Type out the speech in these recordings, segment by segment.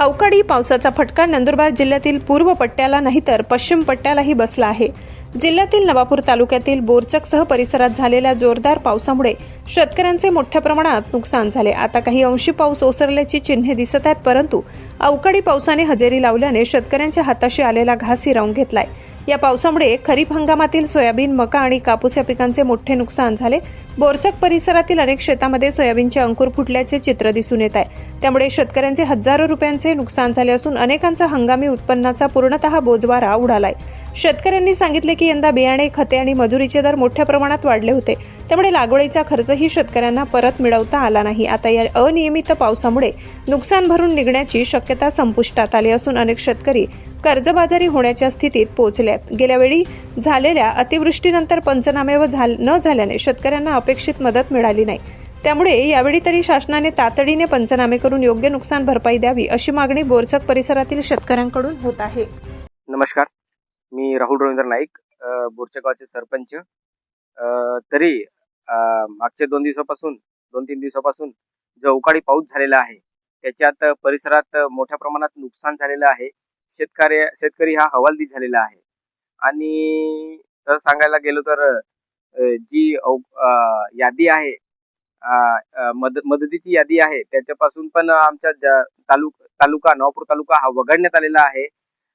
अवकाळी पावसाचा फटका नंदुरबार जिल्ह्यातील पूर्व पट्ट्याला नाही तर पश्चिम पट्ट्यालाही बसला आहे. जिल्ह्यातील नवापूर तालुक्यातील बोरचकसह परिसरात झालेल्या जोरदार पावसामुळे शेतकऱ्यांचे मोठ्या प्रमाणात नुकसान झाले. आता काही अंशी पाऊस ओसरल्याची चिन्हे दिसत आहेत परंतु अवकाळी पावसाने हजेरी लावल्याने शेतकऱ्यांच्या हाताशी आलेला घास हिरावून घेतलाय. या पावसामुळे खरीप हंगामातील सोयाबीन मका आणि कापूस या पिकांचे मोठे नुकसान झाले. बोरचक परिसरातील अनेक शेतामध्ये सोयाबीनचे अंकुर फुटल्याचे चित्र दिसून येत आहे. त्यामुळे शेतकऱ्यांचे हजारो रुपयांचे नुकसान झाले असून अनेकांचा हंगामी उत्पन्नाचा पूर्णतः बोजवारा उडालाय. शेतकऱ्यांनी सांगितले की यंदा बियाणे खते आणि मजुरीचे दर मोठ्या प्रमाणात वाढले होते. त्यामुळे लागवडीचा खर्चही शेतकऱ्यांना परत मिळवता आला नाही. आता या अनियमित पावसामुळे नुकसान भरून निघण्याची शक्यता संपुष्टात आली असून अनेक शेतकरी कर्जबाजारी होण्याच्या स्थितीत पोहोचल्यात गेल्यावेळी झालेल्या अतिवृष्टीनंतर पंचनामे व झाल न झाल्याने शेतकऱ्यांना अपेक्षित मदत मिळाली नाही. त्यामुळे यावेळी तरी शासनाने तातडीने पंचनामे करून योग्य नुकसान भरपाई द्यावी अशी मागणी बोरचक परिसरातील शेतकऱ्यांकडून होत आहे. नमस्कार. मी राहुल रवींद्र नाईक अ, गावचे सरपंच. तरी मागच्या दोन दिवसापासून दोन तीन दिवसापासून जो अवकाळी पाऊस झालेला आहे त्याच्यात परिसरात मोठ्या प्रमाणात नुकसान झालेलं आहे. शेतकरी शेतकरी हा हवालदी झालेला आहे. आणि तसं सांगायला गेलो तर जी अ, यादी आहे मदत मद मदतीची यादी आहे त्याच्यापासून पण आमच्या तालुक तालुका नवापूर तालुका हा वगळण्यात आलेला आहे.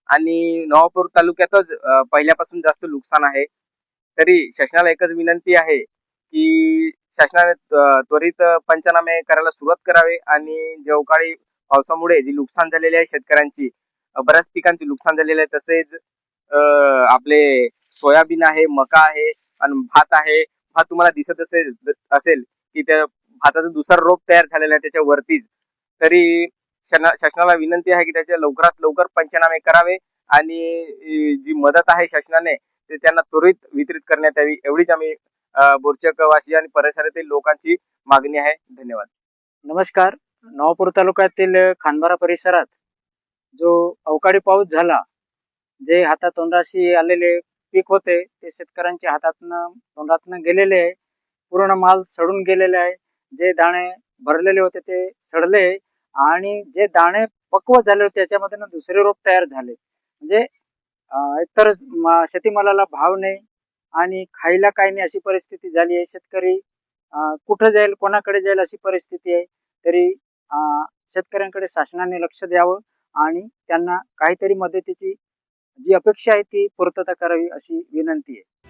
आणि नवापूर तालुक्यातच पहिल्यापासून जास्त नुकसान आहे. तरी शासनाला एकच विनंती आहे की शासनाने त्वरित पंचनामे करायला सुरुवात करावे. आणि जेवकाळी पावसामुळे जी नुकसान झालेली आहे शेतकऱ्यांची बऱ्याच पिकांचे नुकसान झालेले आहे. तसेच आपले सोयाबीन आहे मका आहे आणि भात आहे. भात तुम्हाला दिसत असेल असेल की त्या भाताचा दुसरा रोग तयार झालेला आहे त्याच्यावरतीच. तरी शासनाला विनंती आहे की त्याच्या लवकरात लवकर पंचनामे करावे आणि जी मदत आहे शासनाने ते त्यांना त्वरित वितरित करण्यात यावी. एवढीच आम्ही बोरचकवासी आणि परिसरातील लोकांची मागणी आहे. धन्यवाद. नमस्कार. नवापूर तालुक्यातील खानबारा परिसरात जो अवकाळी पाऊस झाला जे हातात तोंडाशी आलेले पीक होते ते शेतकऱ्यांच्या हातातनं तोंडातनं गेलेले आहे. पूर्ण माल सडून गेलेले आहे. जे दाणे भरलेले होते ते सडले आणि जे दाणे पक्व झाले होते त्याच्यामध्ये ना दुसरे रोप तयार झाले. म्हणजे एकतर शेतीमालाला भाव नाही आणि खायला काही नाही अशी परिस्थिती झाली आहे. शेतकरी कुठं जाईल कोणाकडे जाईल अशी परिस्थिती आहे. तरी शेतकऱ्यांकडे शासनाने लक्ष द्यावं. आणि त्यांना काहीतरी मदतीची जी अपेक्षा आहे ती पूर्तता करावी अशी विनंती आहे.